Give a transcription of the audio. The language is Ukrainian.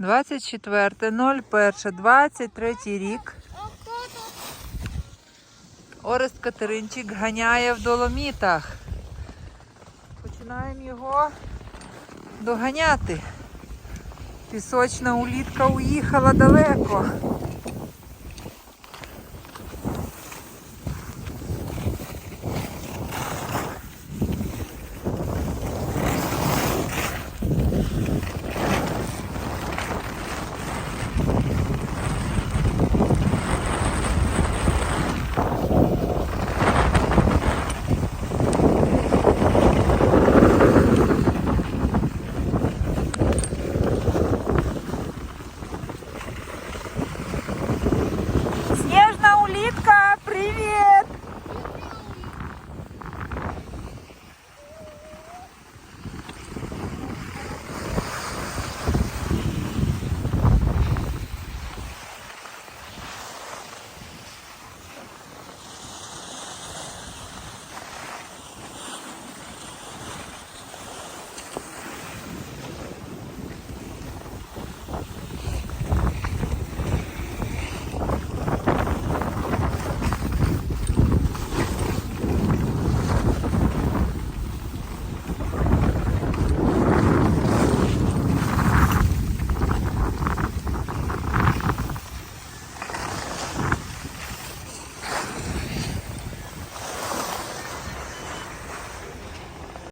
24.01.23 рік. Орест Катеринчик ганяє в доломітах. Починаємо його доганяти. Пісочна улітка уїхала далеко.